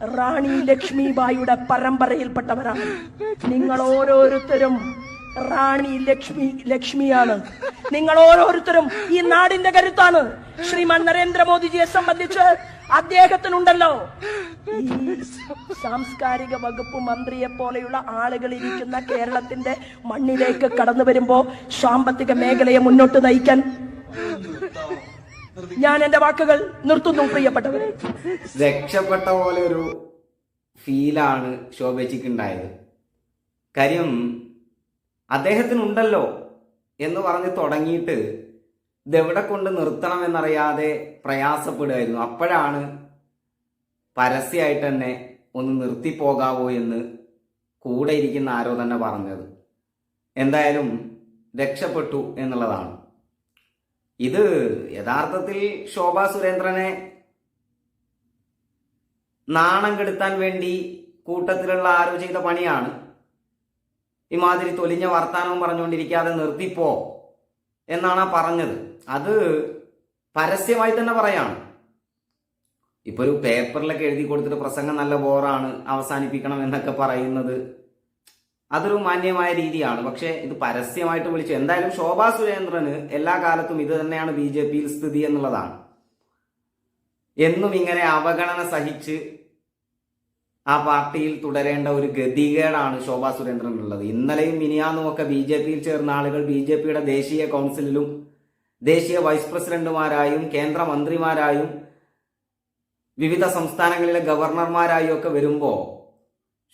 റാണി ലക്ഷ്മിബായിയുടെ പരമ്പരയിൽപ്പെട്ടവരാണ്. നിങ്ങൾ ഓരോരുത്തരും റാണി ലക്ഷ്മി ലക്ഷ്മിയാണ്. നിങ്ങൾ ഓരോരുത്തരും ഈ നാടിന്റെ കരുത്താണ്. ശ്രീമാൻ നരേന്ദ്രമോദിജിയെ സംബന്ധിച്ച് അദ്ദേഹത്തിനുണ്ടല്ലോ. സാംസ്കാരിക വകുപ്പ് മന്ത്രിയെ പോലെയുള്ള ആളുകൾ ഇരിക്കുന്ന കേരളത്തിന്റെ മണ്ണിലേക്ക് കടന്നു വരുമ്പോ സാമ്പത്തിക മേഖലയെ മുന്നോട്ട് നയിക്കാൻ ഞാൻ എന്റെ വാക്കുകൾ നിർത്തുന്നു പ്രിയപ്പെട്ടവരെ. രക്ഷപ്പെട്ട പോലെ ഒരു ഫീലാണ് ശോഭയ്ക്ക് ഉണ്ടായത് കാര്യം അദ്ദേഹത്തിനുണ്ടല്ലോ എന്ന് പറഞ്ഞ് തുടങ്ങിയിട്ട് ഇതെവിടെ കൊണ്ട് നിർത്തണം എന്നറിയാതെ പ്രയാസപ്പെടുമായിരുന്നു അപ്പോഴാണ് പരസ്യമായിട്ട് തന്നെ ഒന്ന് നിർത്തിപ്പോകാവോ എന്ന് കൂടെ ഇരിക്കുന്ന ആരോ തന്നെ പറഞ്ഞത്. എന്തായാലും രക്ഷപ്പെട്ടു എന്നുള്ളതാണ്. ഇത് യഥാർത്ഥത്തിൽ ശോഭാ സുരേന്ദ്രനെ നാണം കെടുത്താൻ വേണ്ടി കൂട്ടത്തിലുള്ള ആരോ ചെയ്ത പണിയാണ്. ഇമാതിരി തൊലിഞ്ഞ വർത്താനവും പറഞ്ഞുകൊണ്ടിരിക്കാതെ നിർത്തിപ്പോ എന്നാണ് പറഞ്ഞത്. അത് പരസ്യമായി തന്നെ പറയാണ്. ഇപ്പൊ ഒരു പേപ്പറിലൊക്കെ എഴുതി കൊടുത്തിട്ട് പ്രസംഗം നല്ല ബോറാണ് അവസാനിപ്പിക്കണം എന്നൊക്കെ പറയുന്നത് അതൊരു മാന്യമായ രീതിയാണ്. പക്ഷേ ഇത് പരസ്യമായിട്ട് വിളിച്ചു എന്തായാലും ശോഭാ സുരേന്ദ്രന് എല്ലാ കാലത്തും ഇത് തന്നെയാണ് ബി ജെ പിയിൽ സ്ഥിതി എന്നുള്ളതാണ്. എന്നും ഇങ്ങനെ അവഗണന സഹിച്ച് ആ പാർട്ടിയിൽ തുടരേണ്ട ഒരു ഗതികേടാണ് ശോഭാ സുരേന്ദ്രനുള്ളത്. ഇന്നലെയും മിനിയാന്നുമൊക്കെ ബി ജെ പിയിൽ ചേർന്ന ആളുകൾ ബി ജെ പിയുടെ ദേശീയ കൗൺസിലിലും ദേശീയ വൈസ് പ്രസിഡന്റുമാരായും കേന്ദ്രമന്ത്രിമാരായും വിവിധ സംസ്ഥാനങ്ങളിലെ ഗവർണർമാരായും ഒക്കെ വരുമ്പോൾ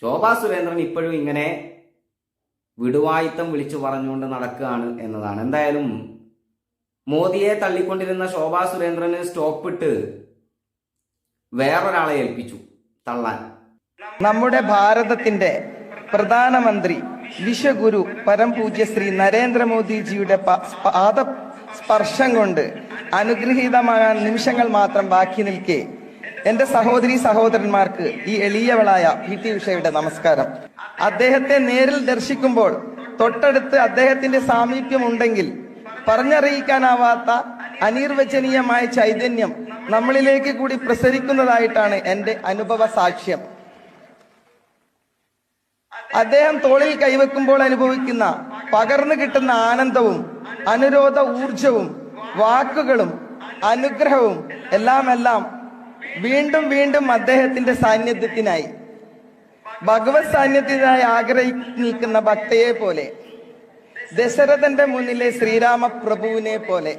ശോഭാ സുരേന്ദ്രൻ ഇപ്പോഴും ഇങ്ങനെ വിടുവായിത്തം വിളിച്ചു പറഞ്ഞുകൊണ്ട് നടക്കുകയാണ് എന്നതാണ്. എന്തായാലും മോദിയെ തള്ളിക്കൊണ്ടിരുന്ന ശോഭാ സുരേന്ദ്രന് സ്റ്റോപ്പിട്ട് വേറൊരാളെ ഏൽപ്പിച്ചു. തള്ളാൻ. നമ്മുടെ ഭാരതത്തിന്റെ പ്രധാനമന്ത്രി വിശ്വഗുരു പരംപൂജ്യ ശ്രീ നരേന്ദ്രമോദിജിയുടെ പാദ സ്പർശം കൊണ്ട് അനുഗ്രഹീതമാകാൻ നിമിഷങ്ങൾ മാത്രം ബാക്കി നിൽക്കെ എന്റെ സഹോദരി സഹോദരന്മാർക്ക് ഈ എളിയവളായ പി ടി ഉഷയുടെ നമസ്കാരം. അദ്ദേഹത്തെ നേരിൽ ദർശിക്കുമ്പോൾ തൊട്ടടുത്ത് അദ്ദേഹത്തിന്റെ സാമീപ്യം ഉണ്ടെങ്കിൽ പറഞ്ഞറിയിക്കാനാവാത്ത അനിർവചനീയമായ ചൈതന്യം നമ്മളിലേക്ക് കൂടി പ്രസരിക്കുന്നതായിട്ടാണ് എന്റെ അനുഭവ സാക്ഷ്യം. അദ്ദേഹം തോളിൽ കൈവെക്കുമ്പോൾ അനുഭവിക്കുന്ന പകർന്നു കിട്ടുന്ന ആനന്ദവും അനുരോധ ഊർജവും വാക്കുകളും അനുഗ്രഹവും എല്ലാം എല്ലാം വീണ്ടും വീണ്ടും അദ്ദേഹത്തിന്റെ സാന്നിധ്യത്തിനായി. ഭഗവത് സാന്നിധ്യത്തിനായി ആഗ്രഹിക്കുന്ന ഭക്തയെ പോലെ ദശരഥന്റെ മുന്നിലെ ശ്രീരാമ പ്രഭുവിനെ പോലെ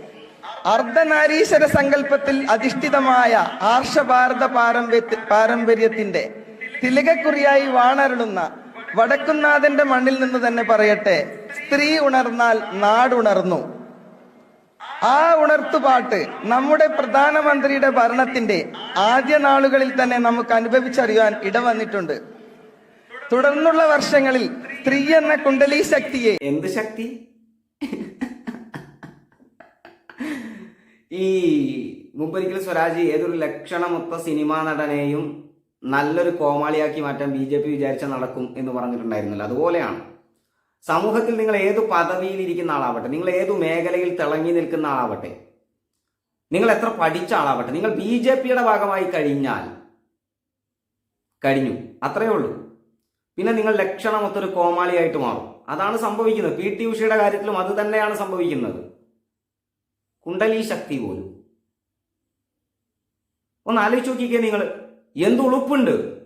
അർദ്ധനാരീശ്വര സങ്കല്പത്തിൽ അധിഷ്ഠിതമായ ആർഷഭാരത പാരമ്പര്യ പാരമ്പര്യത്തിന്റെ തിലകക്കുറിയായി വാണരുളുന്ന വടക്കുന്നാഥന്റെ മണ്ണിൽ നിന്ന് തന്നെ പറയട്ടെ സ്ത്രീ ഉണർന്നാൽ നാടുണർന്നു. ആ ഉണർത്തുപാട്ട് നമ്മുടെ പ്രധാനമന്ത്രിയുടെ ഭരണത്തിന്റെ ആദ്യ നാളുകളിൽ തന്നെ നമുക്ക് അനുഭവിച്ചറിയാൻ ഇടവന്നിട്ടുണ്ട് തുടർന്നുള്ള വർഷങ്ങളിൽ സ്ത്രീ എന്ന കുണ്ടലി ശക്തിയെ എന്ത് ശക്തി? ഈ മുമ്പൊരിക്കൽ സ്വരാജ് ഏതൊരു ലക്ഷണമൊത്ത സിനിമാ നടനെയും നല്ലൊരു കോമാളിയാക്കി മാറ്റാൻ ബി ജെ പി വിചാരിച്ച നടക്കും എന്ന് പറഞ്ഞിട്ടുണ്ടായിരുന്നല്ലോ. അതുപോലെയാണ്. സമൂഹത്തിൽ നിങ്ങൾ ഏത് പദവിയിൽ ഇരിക്കുന്ന ആളാവട്ടെ നിങ്ങൾ ഏത് മേഖലയിൽ തിളങ്ങി നിൽക്കുന്ന ആളാവട്ടെ നിങ്ങൾ എത്ര പഠിച്ച ആളാവട്ടെ നിങ്ങൾ ബി ജെ പിയുടെ ഭാഗമായി കഴിഞ്ഞാൽ കഴിഞ്ഞു. അത്രയേ ഉള്ളൂ. പിന്നെ നിങ്ങൾ ലക്ഷണമൊത്തൊരു കോമാളിയായിട്ട് മാറും. അതാണ് സംഭവിക്കുന്നത്. പി ടി ഉഷയുടെ കാര്യത്തിലും അത് തന്നെയാണ് സംഭവിക്കുന്നത്. കുണ്ടലി ശക്തി പോലും. ഒന്ന് ആലോചിച്ച് നോക്കിക്കേ നിങ്ങൾ. എന്ത് ഉളുപ്പുണ്ട്?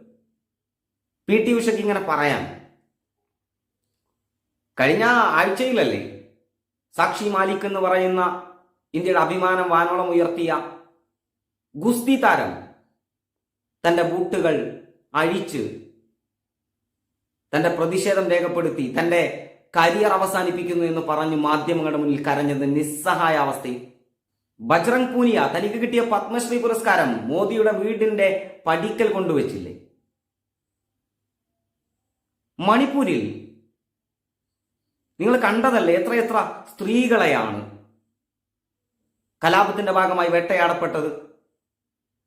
പി ടി ഉഷയ്ക്ക് ഇങ്ങനെ പറയാൻ. കഴിഞ്ഞ ആഴ്ചയിലല്ലേ സാക്ഷി മാലിക് എന്ന് പറയുന്ന ഇന്ത്യയുടെ അഭിമാനം വാനോളം ഉയർത്തിയ ഗുസ്തി താരം തന്റെ ബൂട്ടുകൾ അഴിച്ച് തന്റെ പ്രതിഷേധം രേഖപ്പെടുത്തി തന്റെ കരിയർ അവസാനിപ്പിക്കുന്നു എന്ന് പറഞ്ഞ് മാധ്യമങ്ങളുടെ മുന്നിൽ കരഞ്ഞത് നിസ്സഹായ അവസ്ഥയിൽ. ബജ്രംഗ് പൂനിയ തനിക്ക് കിട്ടിയ പത്മശ്രീ പുരസ്കാരം മോദിയുടെ വീടിന്റെ പടിക്കൽ കൊണ്ടുവച്ചില്ലേ? മണിപ്പൂരിൽ നിങ്ങൾ കണ്ടതല്ലേ എത്രയെത്ര സ്ത്രീകളെയാണ് കലാപത്തിന്റെ ഭാഗമായി വേട്ടയാടപ്പെട്ടത്.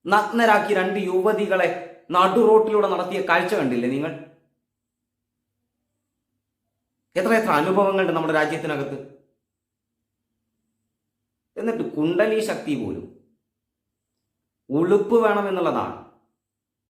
നഗ്നരാക്കി രണ്ട് യുവതികളെ നടു റോട്ടിലൂടെ നടത്തിയ കാഴ്ച കണ്ടില്ലേ നിങ്ങൾ? എത്രയെത്ര അനുഭവങ്ങളുണ്ട് നമ്മുടെ രാജ്യത്തിനകത്ത്. എന്നിട്ട് കുണ്ടലി ശക്തി പോലും ഉളുപ്പ് വേണമെന്നുള്ളതാണ്